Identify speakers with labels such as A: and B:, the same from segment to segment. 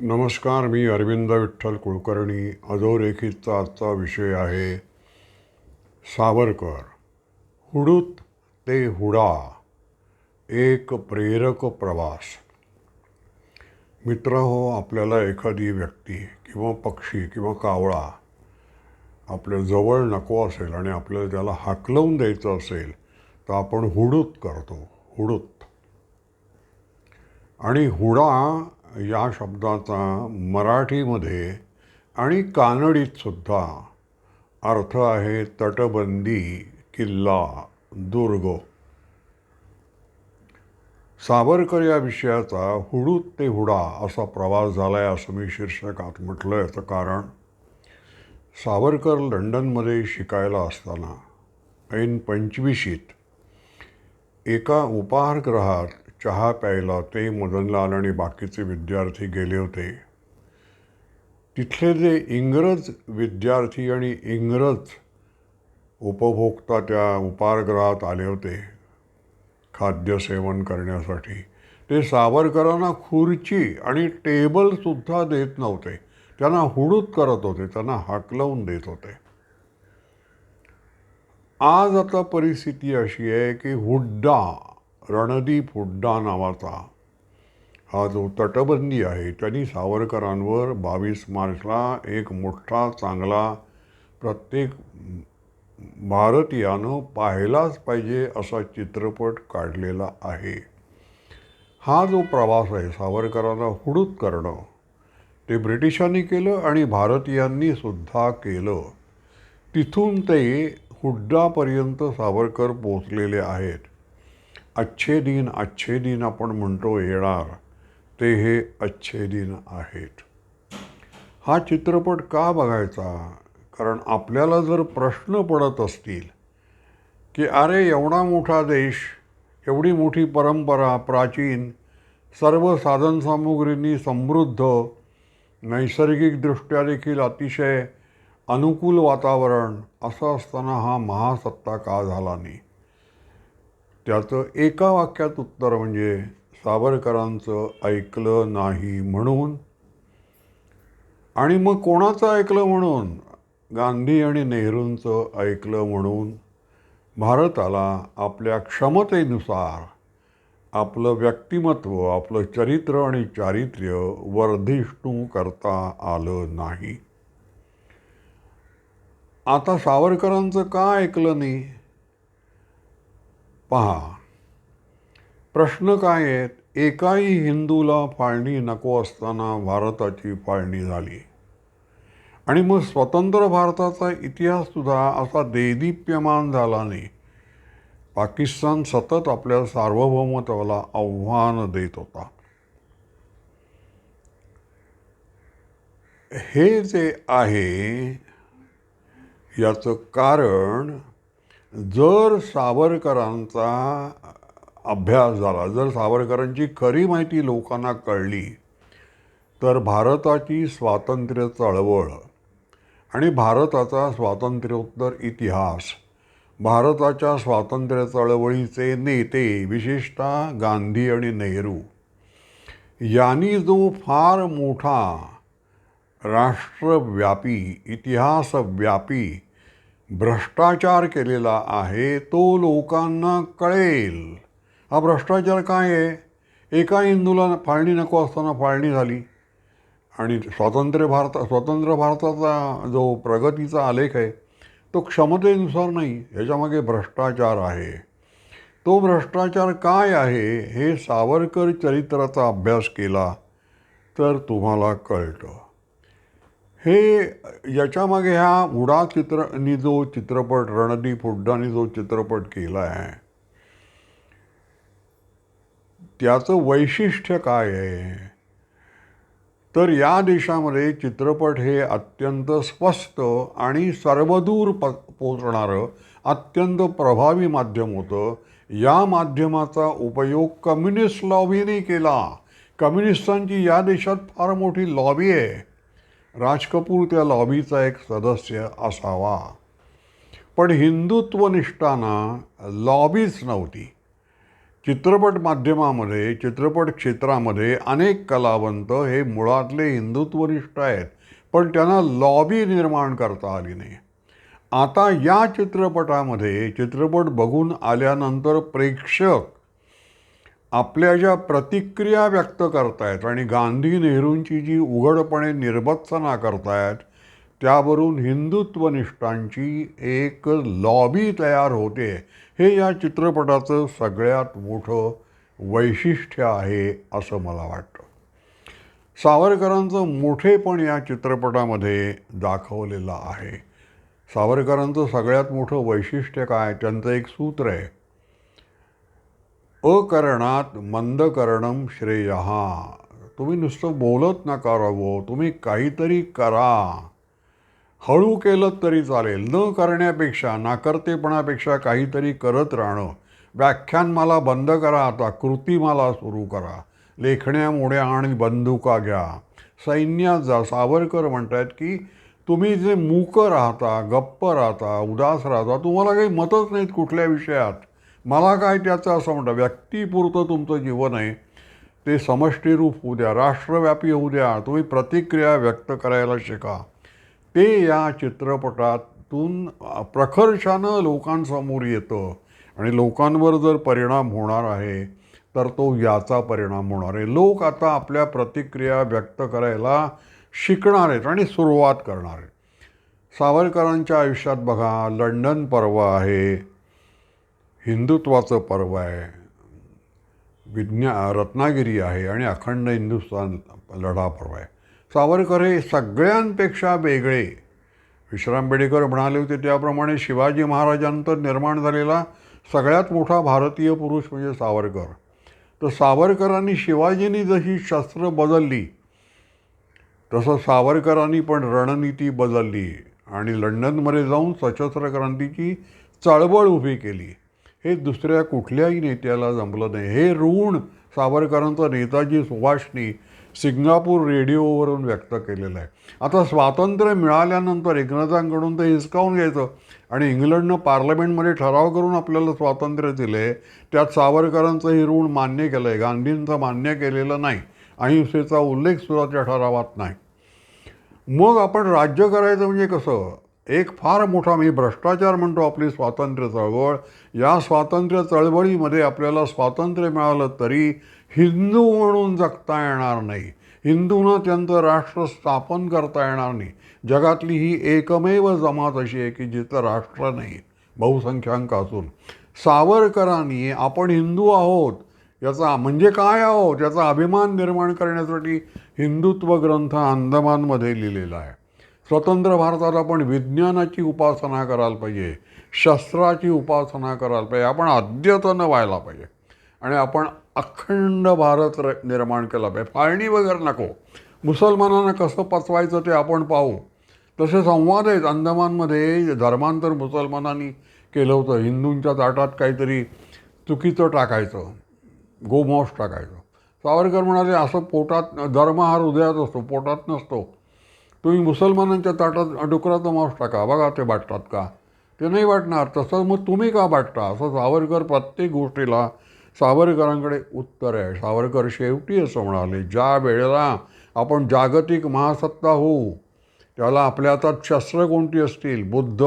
A: नमस्कार मी अरविंद विठ्ठल कुलकर्णी. अधोरेखितचा आजचा विषय आहे सावरकर. हुडूत ते हुडा एक प्रेरक प्रवास. मित्र हो आपल्याला एखादी व्यक्ती किंवा पक्षी किंवा कावळा आपल्या जवळ नको असेल आणि आपल्याला त्याला हाकलवून द्यायचं असेल तर आपण हुडूत करतो. हुडूत. आणि हुडा या शब्दाचा मराठीमध्ये आणि कानडीतसुद्धा अर्थ आहे तटबंदी किल्ला दुर्ग. सावरकर या विषयाचा हुडूत ते हुडा असा प्रवास झाला आहे असं मी शीर्षकात म्हटलं याचं कारण सावरकर लंडनमध्ये शिकायला असताना ऐन पंचवीशीत एका उपाहारगृहात चहा प्यायला ते मदनलाल आणि बाकीचे विद्यार्थी गेले होते. तिथले जे इंग्रज विद्यार्थी आणि इंग्रज उपभोक्ता त्या उपारगृहात आले होते. खाद्यसेवन करण्यासाठी. ते सावरकरांना खुर्ची आणि टेबलसुद्धा देत नव्हते. त्यांना हुडूत करत होते त्यांना हाकलवून देत होते. आज आता परिस्थिती अशी आहे की हुड्डा रणदीप हुड्डा नावाचा. हा जो तटबंदी आहे त्यांनी सावरकरांवर बावीस मार्चला एक मोठा चांगला प्रत्येक भारतीयानं पाहिलाच पाहिजे असा चित्रपट काढलेला आहे. हा जो प्रवास आहे सावरकरांना हुडूत करणं ते ब्रिटिशांनी केलं आणि भारतीयांनी सुद्धा केलं. तिथून ते हुड्डापर्यंत सावरकर पोचलेले आहेत. अच्छे दिन अच्छे दिन आपण म्हणतो येणार ते हे अच्छे दिन आहेत. हा चित्रपट का बघायचा? कारण आपल्याला जर प्रश्न पडत असतील की अरे एवढा मोठा देश एवढी मोठी परंपरा प्राचीन सर्व साधनसामुग्रींनी समृद्ध नैसर्गिकदृष्ट्या देखील अतिशय अनुकूल वातावरण असं असताना हा महासत्ता का झाला नाही? त्याचं एका वाक्यात उत्तर म्हणजे सावरकरांचं ऐकलं नाही म्हणून. आणि मग कोणाचं ऐकलं म्हणून? गांधी आणि नेहरूंचं ऐकलं म्हणून. भारताला आपल्या क्षमतेनुसार आपलं व्यक्तिमत्व आपलं चरित्र आणि चारित्र्य वर्धिष्णू करता आलं नाही. आता सावरकरांचं का ऐकलं नाही? पहा. प्रश्न काय आहेत? एकाही हिंदूला फाळणी नको असताना भारताची फाळणी झाली. आणि मग स्वतंत्र भारताचा इतिहाससुद्धा असा देदीप्यमान झाला नाही. पाकिस्तान सतत आपल्या सार्वभौमत्वाला आव्हान देत होता. हे जे आहे याचं कारण जर सावरकरांचा अभ्यास झाला जर सावरकरांची खरी माहिती लोकांना कळली तर भारताची स्वातंत्र्य चळवळ आणि भारताचा स्वातंत्र्योत्तर इतिहास भारताच्या स्वातंत्र्य चळवळीचे नेते विशेषतः गांधी आणि नेहरू यांनी जो फार मोठा राष्ट्रव्यापी इतिहासव्यापी भ्रष्टाचार केलेला आहे तो लोकांना कळेल. हा भ्रष्टाचार काय आहे? एका हिंदूला फाळणी नको असताना फाळणी झाली. आणि स्वातंत्र्य भारत स्वतंत्र भारताचा जो प्रगतीचा आलेख आहे तो क्षमतेनुसार नाही ह्याच्यामागे भ्रष्टाचार आहे. तो भ्रष्टाचार काय आहे? हे सावरकर चरित्राचा अभ्यास केला तर तुम्हाला कळतं. हे याच्यामागे ह्या उडा चित्रनी जो चित्रपट रणदीप हुड्डानी जो चित्रपट केला आहे त्याचं वैशिष्ट्य काय आहे? तर या देशामध्ये चित्रपट हे अत्यंत स्वस्त आणि सर्वदूर प पोचणारं अत्यंत प्रभावी माध्यम होतं. या माध्यमाचा उपयोग कम्युनिस्ट लॉबीने केला. कम्युनिस्टांची या देशात फार मोठी लॉबी आहे. राज कपूर त्या लॉबीचा एक सदस्य असावा. पण हिंदुत्वनिष्ठांना लॉबीच नव्हती. चित्रपट माध्यमामध्ये चित्रपट क्षेत्रामध्ये अनेक कलावंत हे मुळातले हिंदुत्वनिष्ठ आहेत पण त्यांना लॉबी निर्माण करता आली नाही. आता या चित्रपटामध्ये चित्रपट बघून आल्यानंतर प्रेक्षक आपल्या ज्या प्रतिक्रिया व्यक्त करतायत आणि गांधी नेहरूंची जी उघडपणे निर्बत्सना करतायत त्यावरून हिंदुत्वनिष्ठांची एक लॉबी तयार होते. हे या चित्रपटाचं सगळ्यात मोठं वैशिष्ट्य आहे असं मला वाटतं. सावरकरांचं मोठेपण या चित्रपटामध्ये दाखवलेलं आहे. सावरकरांचं सगळ्यात मोठं वैशिष्ट्य काय? त्यांचं एक सूत्र आहे. अकरणात मंदकरणम श्रेय. तुम्ही नुसतं बोलत नका राहू तुम्ही काहीतरी करा. हळू केलं तरी चालेल न करण्यापेक्षा नाकर्तेपणापेक्षा काहीतरी करत राहणं. व्याख्यान मला बंद करा आता कृती मला सुरू करा. लेखण्या मोड्या आणि बंदुका घ्या. सैन्यात जा सावरकर म्हणतात की तुम्ही जे मूक राहता गप्प राहता उदास राहता तुम्हाला काही मतच नाहीत कुठल्या विषयात. मला काय त्याचं असं म्हणतं व्यक्तिपुरतं तुमचं जीवन आहे ते समष्टीरूप होऊ द्या राष्ट्रव्यापी होऊ द्या तुम्ही प्रतिक्रिया व्यक्त करायला शिका. ते या चित्रपटातून प्रखर्षानं लोकांसमोर येतं आणि लोकांवर जर परिणाम होणार आहे तर तो याचा परिणाम होणार आहे. लोक आता आपल्या प्रतिक्रिया व्यक्त करायला शिकणार आहेत आणि सुरुवात करणार आहेत. सावरकरांच्या आयुष्यात बघा लंडन पर्व आहे. हिंदुत्वाचं पर्व आहे. विज्ञा रत्नागिरी आहे आणि अखंड हिंदुस्थान लढा पर्व आहे. सावरकर हे सगळ्यांपेक्षा वेगळे. विश्राम बेडेकर म्हणाले होते त्याप्रमाणे शिवाजी महाराजांतर निर्माण झालेला सगळ्यात मोठा भारतीय पुरुष म्हणजे सावरकर. तर सावरकरांनी शिवाजींनी जशी शस्त्र बदलली तसं सावरकरांनी पण रणनीती बदलली आणि लंडनमध्ये जाऊन सशस्त्र क्रांतीची चळवळ उभी केली. हे दुसऱ्या कुठल्याही नेत्याला जमलं नाही. हे ऋण सावरकरांचं नेताजी सुभाषनी सिंगापूर रेडिओवरून व्यक्त केलेलं आहे. आता स्वातंत्र्य मिळाल्यानंतर इंग्रजांकडून ते हिसकावून घ्यायचं आणि इंग्लंडनं पार्लमेंटमध्ये ठराव करून आपल्याला स्वातंत्र्य दिले त्यात सावरकरांचं हे ऋण मान्य केलं आहे गांधींचं मान्य केलेलं नाही. अहिंसेचा उल्लेखसुद्धा त्या ठरावात नाही. मग आपण राज्य करायचं म्हणजे कसं? एक फार मोठा मी भ्रष्टाचार म्हणतो आपली स्वातंत्र्य चळवळ. या स्वातंत्र्य चळवळीमध्ये आपल्याला स्वातंत्र्य मिळालं तरी हिंदू म्हणून जगता येणार नाही. हिंदूंना त्यांचं राष्ट्र स्थापन करता येणार नाही. जगातली ही एकमेव जमात अशी आहे की जिथं राष्ट्र नाही बहुसंख्याक असून सावरकरांनी आपण हिंदू आहोत याचा म्हणजे काय आहोत याचा अभिमान निर्माण करण्यासाठी हिंदुत्व ग्रंथ अंदमानमध्ये लिहिलेला आहे. स्वतंत्र भारतात आपण विज्ञानाची उपासना करायला पाहिजे शस्त्राची उपासना करायला पाहिजे आपण अद्यतन व्हायला पाहिजे. आणि आपण अखंड भारत र निर्माण केला पाहिजे. फाळणी वगैरे नको. मुसलमानांना कसं पचवायचं ते आपण पाहू. तसे संवाद आहेत. अंदमानमध्ये धर्मांतर मुसलमानांनी केलं होतं. हिंदूंच्या ताटात काहीतरी चुकीचं टाकायचं. गोमांस टाकायचं. सावरकर म्हणाले असं पोटात धर्म हा हृदयात असतो पोटात नसतो. तुम्ही मुसलमानांच्या ताटात डुकराचं मांस टाका. बघा ते वाटतात का? ते नाही वाटणार. तसं मग तुम्ही का वाटता असं सावरकर प्रत्येक गोष्टीला सावरकरांकडे उत्तर आहे. सावरकर शेवटी असं म्हणाले ज्या वेळेला आपण जागतिक महासत्ता होऊ त्याला आपल्या हातात शस्त्र कोणती असतील? बुद्ध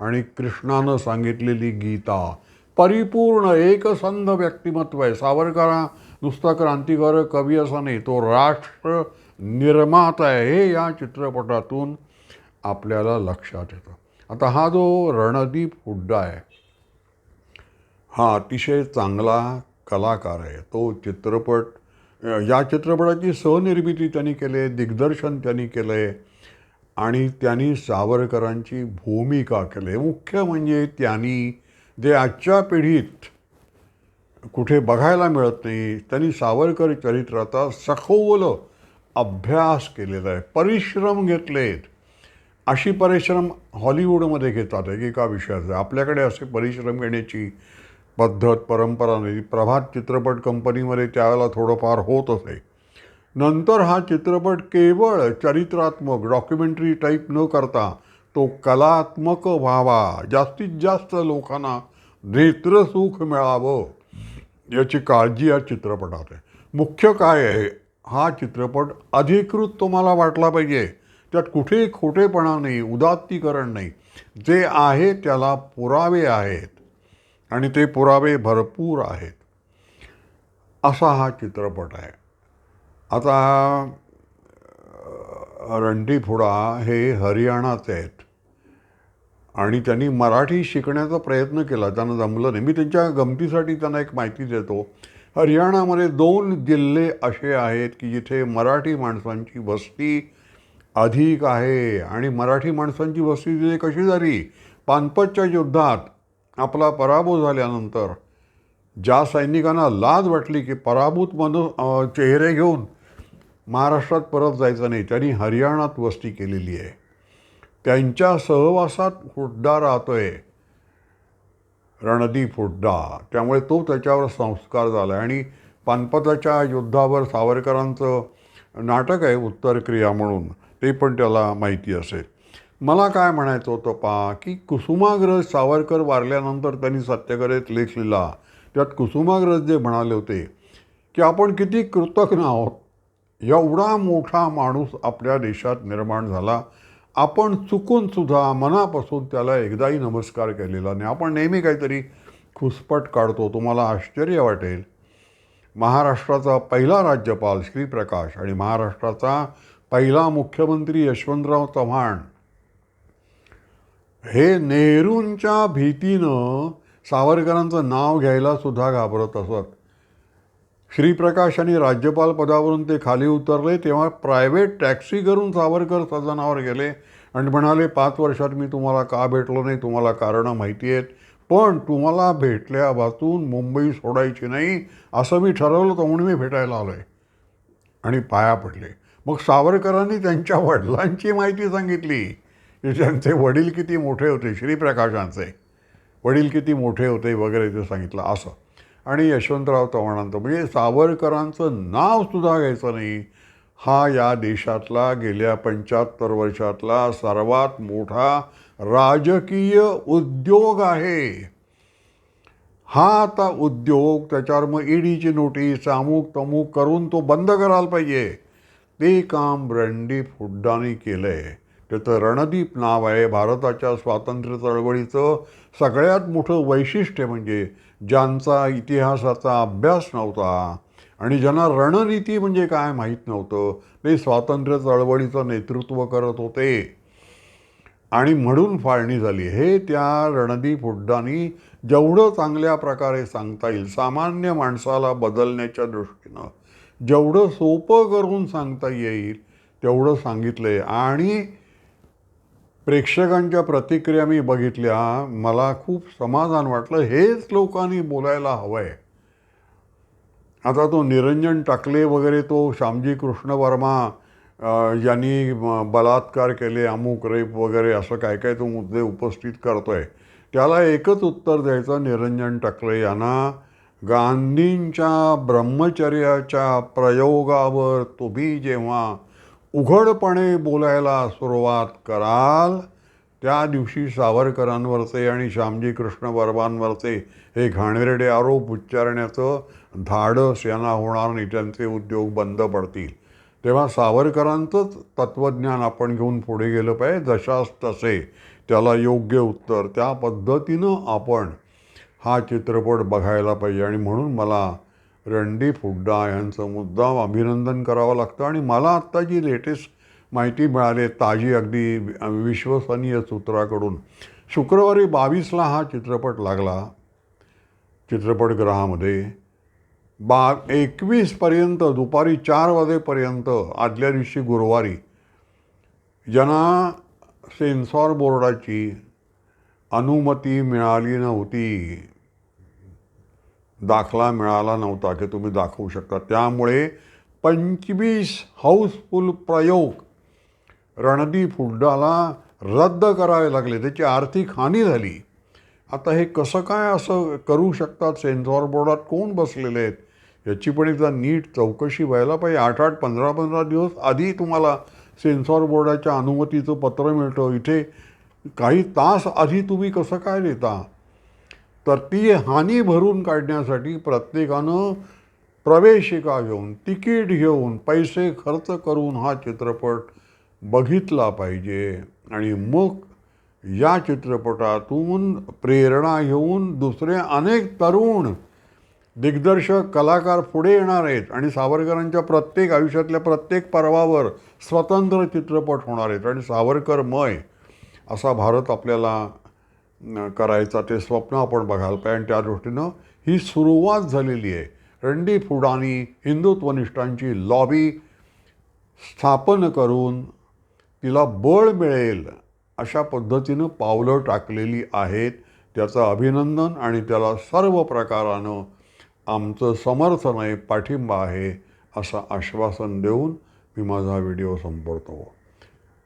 A: आणि कृष्णानं सांगितलेली गीता. परिपूर्ण एकसंध व्यक्तिमत्व आहे. सावरकरा नुसता क्रांतिकारक कवी असा नाही. तो राष्ट्र निर्माता आहे हे या चित्रपटातून आपल्याला लक्षात येतं. आता हा जो रणदीप हुड्डा आहे हा अतिशय चांगला कलाकार आहे. तो चित्रपट या चित्रपटाची सहनिर्मिती त्यांनी केली आहे दिग्दर्शन त्यांनी केलं आहे आणि त्यांनी सावरकरांची भूमिका केली. आहे मुख्य म्हणजे त्यांनी जे आजच्या पिढीत कुठे बघायला मिळत नाही त्यांनी सावरकर चरित्राचा सखोल अभ्यास केलेला आहे परिश्रम घेतलेत. अशी परिश्रम हॉलिवूडमध्ये घेतात एकेका विषयाचे. आपल्याकडे असे परिश्रम घेण्याची पद्धत परंपरा नाही. प्रभात चित्रपट कंपनीमध्ये त्यावेळेला थोडंफार होत असे. नंतर हा चित्रपट केवळ चरित्रात्मक डॉक्युमेंटरी टाईप न करता तो कलात्मक व्हावा. जास्तीत जास्त लोकांना नेत्रसुख मिळावं याची काळजी या चित्रपटात आहे. मुख्य काय आहे? हा चित्रपट अधिकृत तुम्हाला वाटला पाहिजे. त्यात कुठेही खोटेपणा नाही उदात्तीकरण नाही. जे आहे त्याला पुरावे आहेत. आणि ते पुरावे भरपूर आहेत. असा हा चित्रपट आहे. आता रणदीफुडा हे हरियाणाचे आहेत. आणि त्यांनी मराठी शिकण्याचा प्रयत्न केला. त्यांना जमलं नाही. मी त्यांच्या गमतीसाठी त्यांना एक माहिती देतो. हरियाणामध्ये दोन जिल्हे असे आहेत की जिथे मराठी माणसांची वस्ती अधिक आहे. आणि मराठी माणसांची वस्ती तिथे कशी झाली? पानपतच्या युद्धात आपला पराभव झाल्यानंतर ज्या सैनिकांना लाज वाटली की पराभूत मनु चेहरे घेऊन महाराष्ट्रात परत जायचं नाही त्यांनी हरियाणात वस्ती केलेली आहे. त्यांच्या सहवासात हुड्डा राहतो आहे रणदी फुटदा त्यामुळे तो त्याच्यावर संस्कार झाला आणि पानपताच्या युद्धावर सावरकरांचं नाटक आहे उत्तर क्रिया म्हणून. ते पण त्याला माहिती असेल. मला काय म्हणायचं होतं पा की कुसुमाग्रज सावरकर वारल्यानंतर त्यांनी सत्यकरेत लेख लिहिला त्यात कुसुमाग्रज जे म्हणाले होते की आपण किती कृतज्ञ आहोत. एवढा मोठा माणूस आपल्या देशात निर्माण झाला. आपण चुकून सुद्धा मनापासून त्याला एकदाही नमस्कार केलेला नाही. आपण नेहमी काहीतरी खुसपट काढतो. तुम्हाला आश्चर्य वाटेल. महाराष्ट्राचा पहिला राज्यपाल श्रीप्रकाश आणि महाराष्ट्राचा पहिला मुख्यमंत्री यशवंतराव चव्हाण हे नेहरूंच्या भीतीनं सावरकरांचं नाव घ्यायला सुद्धा घाबरत असत. श्रीप्रकाश आणि राज्यपाल पदावरून ते खाली उतरले तेव्हा प्रायव्हेट टॅक्सी करून सावरकर सदनावर गेले आणि म्हणाले पाच वर्षात मी तुम्हाला का भेटलो नाही? तुम्हाला कारणं माहिती आहेत. पण तुम्हाला भेटल्यापासून मुंबई सोडायची नाही असं मी ठरवलं तर म्हणून मी भेटायला आलो आहे आणि पाया पडले. मग सावरकरांनी त्यांच्या वडिलांची माहिती सांगितली त्यांचे वडील किती मोठे होते श्रीप्रकाशांचे. वडील किती मोठे होते वगैरे ते सांगितलं असं. आणि यशवंतराव चव्हाणांचं म्हणजे सावरकरांचं नावसुद्धा घ्यायचं नाही. हा या देशातला गेल्या पंच्याहत्तर वर्षातला सर्वात मोठा राजकीय उद्योग आहे. हा आता उद्योग त्याच्यावर मग ईडीची नोटीस अमुक तमुक करून तो बंद करायला पाहिजे. ते काम रणदीप हुड्डाने केलं आहे त्याचं रणदीप नाव आहे. भारताच्या स्वातंत्र्य चळवळीचं सगळ्यात मोठं वैशिष्ट्य म्हणजे ज्यांचा इतिहासाचा अभ्यास नव्हता आणि ज्यांना रणनीती म्हणजे काय माहीत नव्हतं ते स्वातंत्र्य चळवळीचं नेतृत्व करत होते. आणि म्हणून फाळणी झाली. हे त्या रणदीप हुड्डानी जेवढं चांगल्या प्रकारे सांगता येईल सामान्य माणसाला बदलण्याच्या दृष्टीनं जेवढं सोपं करून सांगता येईल तेवढं सांगितलं आहे आणि प्रेक्षकांच्या प्रतिक्रिया मी बघितल्या. मला खूप समाधान वाटलं. हेच लोकांनी बोलायला हवं आहे आता तो निरंजन टाकले वगैरे तो श्यामजी कृष्ण वर्मा यांनी बलात्कार केले अमुक रेप वगैरे असं काय काय तो मुद्दे उपस्थित करतोय. त्याला एकच उत्तर द्यायचं निरंजन टाकले यांना गांधींच्या ब्रह्मचर्याच्या प्रयोगावर तुम्ही जेव्हा उघडपणे बोलायला सुरुवात कराल. त्या दिवशी सावरकरांवरचे आणि श्यामजी कृष्ण वर्मांवरचे हे घाणेरडे आरोप उच्चारण्याचं धाडस यांना होणार नाही त्यांचे उद्योग बंद पडतील. तेव्हा सावरकरांचंच तत्त्वज्ञान आपण घेऊन पुढे गेलं पाहिजे जशास तसे त्याला योग्य उत्तर त्या पद्धतीनं आपण हा चित्रपट बघायला पाहिजे. आणि म्हणून मला रणदीप हुड्डा यांचं मुद्दाम अभिनंदन करावं लागतं. आणि मला आत्ता जी लेटेस्ट माहिती मिळाली ताजी अगदी विश्वसनीय सूत्राकडून. शुक्रवारी बावीसला हा चित्रपट लागला चित्रपटगृहामध्ये बा एकवीसपर्यंत दुपारी चार वाजेपर्यंत आदल्या दिवशी गुरुवारी ज्यांना सेन्सॉर बोर्डाची अनुमती मिळाली नव्हती. दाखला मिळाला नव्हता की तुम्ही दाखवू शकता. त्यामुळे पंचवीस हाऊसफुल प्रयोग रणदीप हुड्डाला रद्द करावे लागले. त्याची आर्थिक हानी झाली. आता हे कसं काय असं करू शकतात? सेन्सॉर बोर्डात कोण बसलेले आहेत? याची पण एकदा नीट चौकशी व्हायला पाहिजे. आठ आठ पंधरा पंधरा दिवस आधी तुम्हाला सेन्सॉर बोर्डाच्या अनुमतीचं पत्र मिळतं. इथे काही तास आधी तुम्ही कसं काय देता? तर ती हानी भरून काढण्यासाठी प्रत्येकानं प्रवेशिका घेऊन तिकीट घेऊन पैसे खर्च करून हा चित्रपट बघितला पाहिजे. आणि मग या चित्रपटातून प्रेरणा घेऊन दुसरे अनेक तरुण दिग्दर्शक कलाकार पुढे येणार आहेत आणि सावरकरांच्या प्रत्येक आयुष्यातल्या प्रत्येक पर्वावर स्वतंत्र चित्रपट होणार आहेत. आणि सावरकरमय असा भारत आपल्याला करायचा ते स्वप्न आपण बघायला पाहिजे आणि त्या दृष्टीनं ही सुरुवात झालेली आहे. रणदीप फुडानी हिंदुत्वनिष्ठांची लॉबी स्थापन करून तिला बळ मिळेल अशा पद्धतीनं पावलं टाकलेली आहेत. त्याचं अभिनंदन आणि त्याला सर्व प्रकारानं आमचं समर्थन आहे पाठिंबा आहे असं आश्वासन देऊन मी माझा व्हिडिओ संपवतो.